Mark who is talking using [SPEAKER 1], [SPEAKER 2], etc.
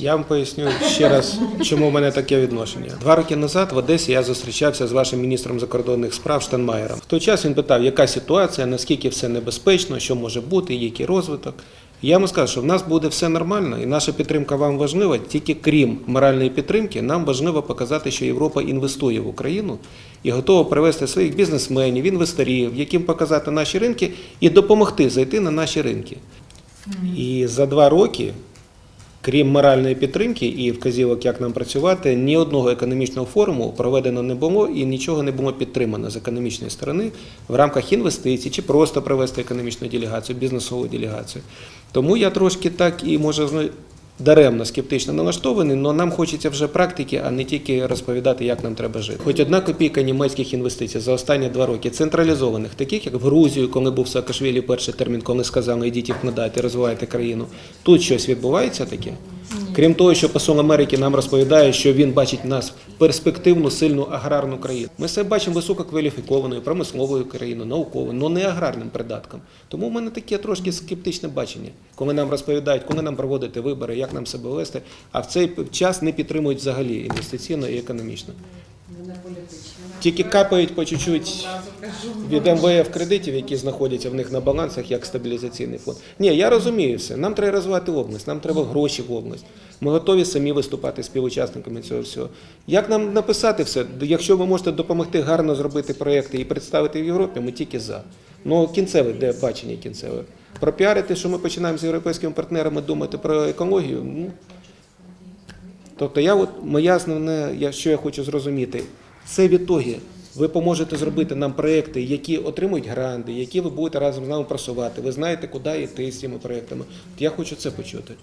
[SPEAKER 1] Я вам поясню ще раз, чому в мене таке відношення. Два роки назад в Одесі я зустрічався з вашим міністром закордонних справ Штанмаєром. В той час він питав, яка ситуація, наскільки все небезпечно, що може бути, який розвиток. Я йому сказав, що в нас буде все нормально, і наша підтримка вам важлива. Тільки крім моральної підтримки, нам важливо показати, що Європа інвестує в Україну і готова привести своїх бізнесменів, інвесторів, яким показати наші ринки і допомогти зайти на наші ринки. І за два роки Крім моральної підтримки і вказівок, як нам працювати, ні одного економічного форуму проведено не було і нічого не було підтримано з економічної сторони в рамках інвестицій чи просто провести економічну делегацію, бізнесову делегацію. Тому я трошки так і може даремно скептично налаштований, але нам хочеться вже практики, а не тільки розповідати, як нам треба жити. Хоч одна копійка німецьких інвестицій за останні два роки централізованих, таких як в Грузію, коли був Саакашвілі перший термін, коли сказали, йдіть їх надайте, розвивайте країну. Тут щось відбувається таке. Крім того, що посол Америки нам розповідає, що він бачить нас перспективну, сильну аграрну країну. Ми себе бачимо висококваліфікованою, промисловою країною, науковою, але не аграрним придатком. Тому в мене таке трошки скептичне бачення, коли нам розповідають, коли нам проводити вибори, як нам себе вести, а в цей час не підтримують взагалі інвестиційно і економічно. Тільки капають по чуть-чуть від МВФ кредитів, які знаходяться в них на балансах як стабілізаційний фонд. Ні, я розумію все. Нам треба розвивати область, нам треба гроші в область. Ми готові самі виступати співучасниками цього всього. Як нам написати все? Якщо ви можете допомогти гарно зробити проекти і представити в Європі, ми тільки за. Ну кінцеве, де бачення кінцеве. Пропіарити, що ми починаємо з європейськими партнерами думати про екологію. Ну Тобто, я от моя основне, я що я хочу зрозуміти, це відтоги. Ви поможете зробити нам проекти, які отримують гранди, які ви будете разом з нами просувати. Ви знаєте, куди йти з цими проектами. От Я хочу це почути.